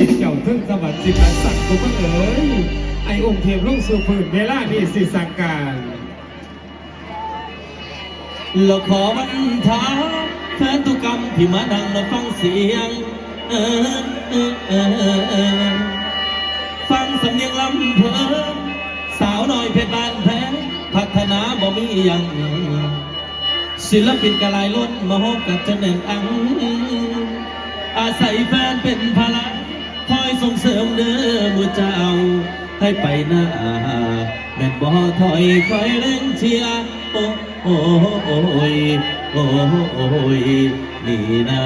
กินเจ้าทึ่งสวรรค์สิบสักดิ์กูก็เอ๋ยไอองค์เทพลงสู่พื้นเวลานี่สิสังการเราขอวันท้าแฟนตุกรรมที่มาดังเราฟังเสียงเออเออเออฟังสำเนียงลำเพลินสาวน้อยเพชรบานแพ้พัฒนาบ่มีหยังศิลปินกระลายล้นมาฮบกับเจาเน่งอังอาศัยแฟนเป็นพลัง คอยส่งเสริมเด้อมือเจ้า ให้ไปหน้าแม่นบ่ถอยคอยเล่นเชียร์โอ้โอ้โอ้ยโอ้โอ้ยนี่นะ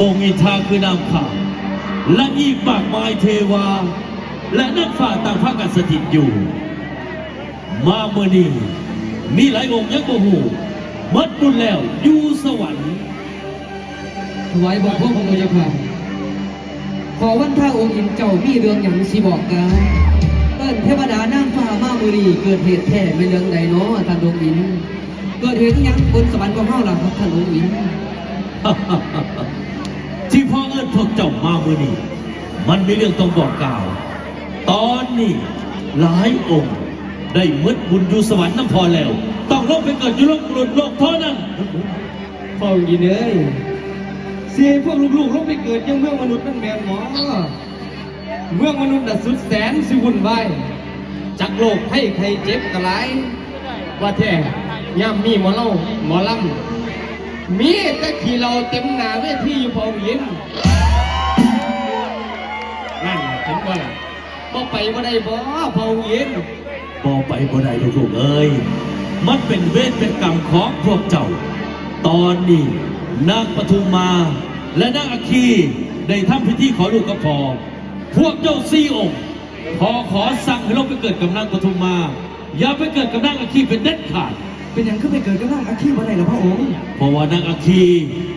องค์อินทาคือนามข่าวและอีกมากมายเทวา และนักฝ่าต่างพากันสถิตอยู่ มาเมื่อนี้ มีหลายองค์ยังบ่หูมัดบุญแล้วอยู่สวรรค์ถวายบอกพวกพระเจ้าค่ะขอวันท่าองค์อินเจ้ามีเรื่องอย่างสีบอกกาเอิ้นเทวดานั่งฟ้ามาบุรีเกิดเหตุแท้ไม่เรื่องใดเนาะท่านองค์อินเกิดเหตุอิหยังบนสวรรค์ของเฮาล่ะครับท่านองค์อินที่พ่อเอิญพวกเจ้ามาเมื่อนี้มันมีเรื่องต้องบอกกล่าว ตอนนี้หลายองค์ ได้มืดบุญอยู่สวรรค์น้ำพอแล้ว ต้องลงไปเกิดอยู่โลกมนุษย์โลกเท่านั้นพ่อองค์อินเอ้ยเสียพวกลูกๆลงไปเกิดยังเมืองมนุษย์นั่นแมนหมอเมืองมนุษย์น่ะสุดแสนสิวุ่นวายจักโลกให้ใครเจ็บกระไรว่าแท้ย่ำมีหมอเล่าหมอลำมีต่ขี่เราเต็มหนาเวทีอยู่พอวินนั่นถึงว่าบ่ไปบ่ได้บ่พอวิน บอไปบ่ได้ลูกๆเอ้ยมันเป็นเวทเป็นกรรมของพวกเจ้า ตอนนี้นางปทุมมา และนางอาคีได้ทำพิธีขอลูกกระพอพวกเจ้าสี่องค์พอขอสั่งให้ลงไปเกิดกับนางปทุมมา อย่าไปเกิดกับนางอาคีเป็นเด็ดขาด เป็นอย่างขึ้นไปเกิดกับนางอาคีบ่ได้หรอพระองค์เพราะว่านางอาคี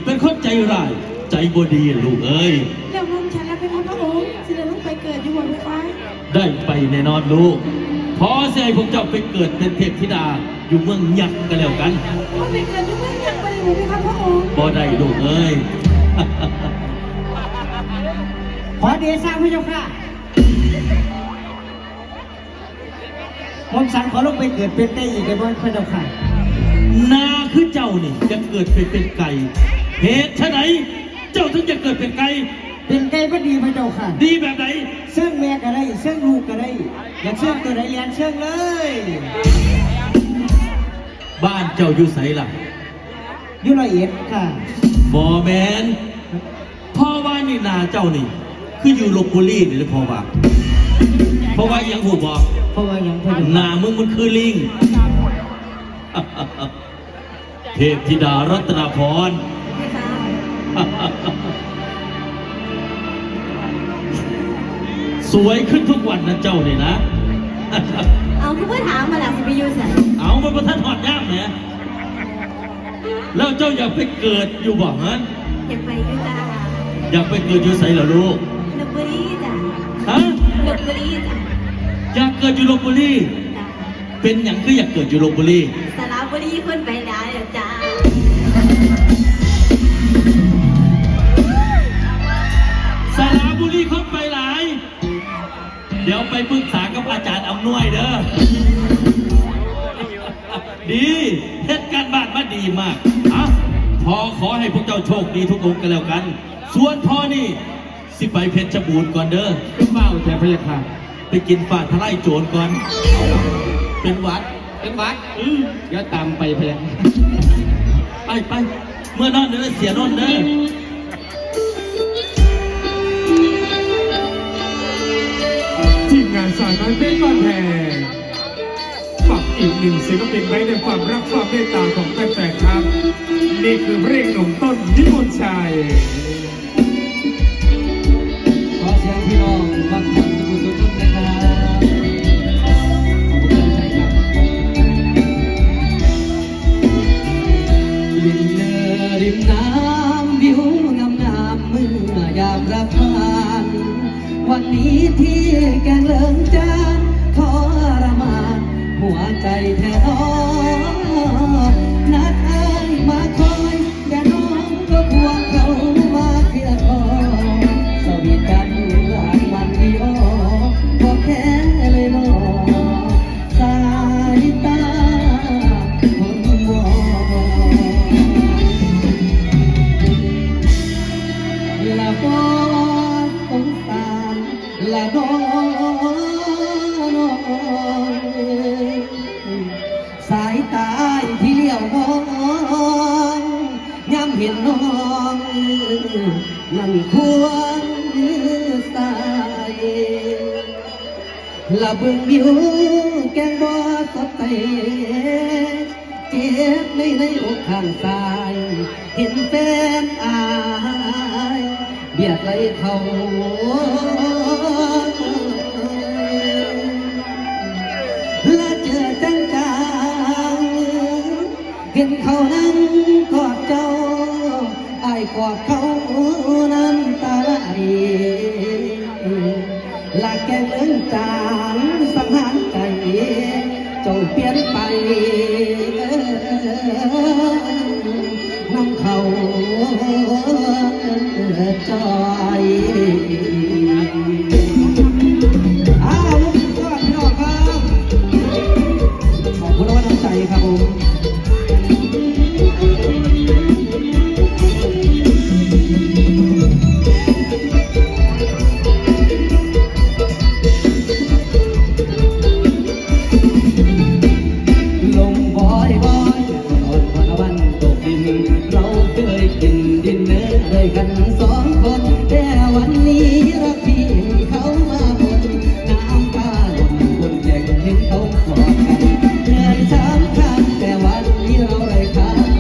เป็นคนใจร้ายใจบดีลูกเอ้ยแล้วลมฉันแล้วเป็นพระองค์สิเดินลงไปเกิดอยู่บนฟ้าได้ไปแน่นอนลูก พอเสียให้พวกเจ้าไปเกิดเป็นเทพธิดาอยู่เมืองยักษ์กันแล้วกันว่าไปเกิดอยู่เมืองยังไปเลยไหมครับพระองค์บ่ได้ลูกเอ้ย ขอเดชะพระเจ้าค่ะผมสั่งขอลงไปเกิดเป็นได้อีกได้บ่พระเจ้าค่ะ นาคือเจ้านี่จะเกิดเป็นเป็นไก่ เหตุไฉนเจ้าถึงจะเกิดเป็นไก่ เป็นไงก็ดีพระเจ้าค่ะ ดีแบบไหนเสื่องแม่ก็ได้เสื่องลูกก็ได้ อยากเสื่องตัวไหนเรียนเสื่องเลย บ้านเจ้าอยู่ไสล่ะอยุละเอียดค่ะบอแมนพ่อว่านี่นาเจ้านี่ คืออยู่ลบบุรีนี่เลยพ่อว่าเพราะว่าอยังหูบอกเพราะว่าหยังพระเจ้าหนามึงมันคือลิง เทพธิดารัตนาพร สวยขึ้นทุกวันนะเจ้าเนี่ยนะ เอาคุณเพื่อถามมาแล้วสิไปอยู่ไหนเอามาประทันหอดย่ามเนี่ยแล้วเจ้าอยากไปเกิดอยู่บ่ฮะอยากไปอยู่จ้าอยากไปเกิดอยู่ไสเหรอลูกลบบุรีจ้ะฮะลบบุรีจ้ะอยากเกิดอยู่ลบบุรีจ้ะเป็นอย่างคืออยากเกิดอยู่ลบบุรีสระบุรีคนไปได้แล้วจ้า ยวไปปรึกษากับอาจารย์อำนวยเด้อ ดีเหตุการณ์บ้านมาดีมากอะพอขอให้พวกเจ้าโชคดีทุกองค์กันแล้วกัน ส่วนพ่อนี่ สิไปเพชรบูรณ์ก่อนเด้อขึ้นเฝ้าแต่พระเจ้าค่ะไปกินฝ่าทลายโจรก่อน เป็นหวัด เป็นวัดอือเดี๋ยวตามไปพระเจ้าไปไป เมื่อนอนเด้อเสียนอนเด้อานสาวน้อยเป็นบ้านแพงฝากอีกหนึ่งศิลปินไว้ในความรักความเมตตาของแฟนๆครับ นี่คือเพลงหนุ่มต้นนิมนต์ชัยขอเสียงพี่น้องฟังคนทุกทุกทุกนะครับขอบคุณใจครับริมเนริมน้ำวิวงามงามเมื่อยามรับทานวันนี้ที่แก บ่สงสาและน้องสายตาที่เลี้ยวมองย้ำเห็นน้องมันควรสายละเบิ่งวิวแกงบ่สดใสเจ็บในในอกข้างซ้าย เห็นเป็นอาย ไหลเขาและเจอจังจังเห็นเขานั่งกอดเจ้าไอ้กอดเขานั้นตาไหลลาแกเงินจา จ วัน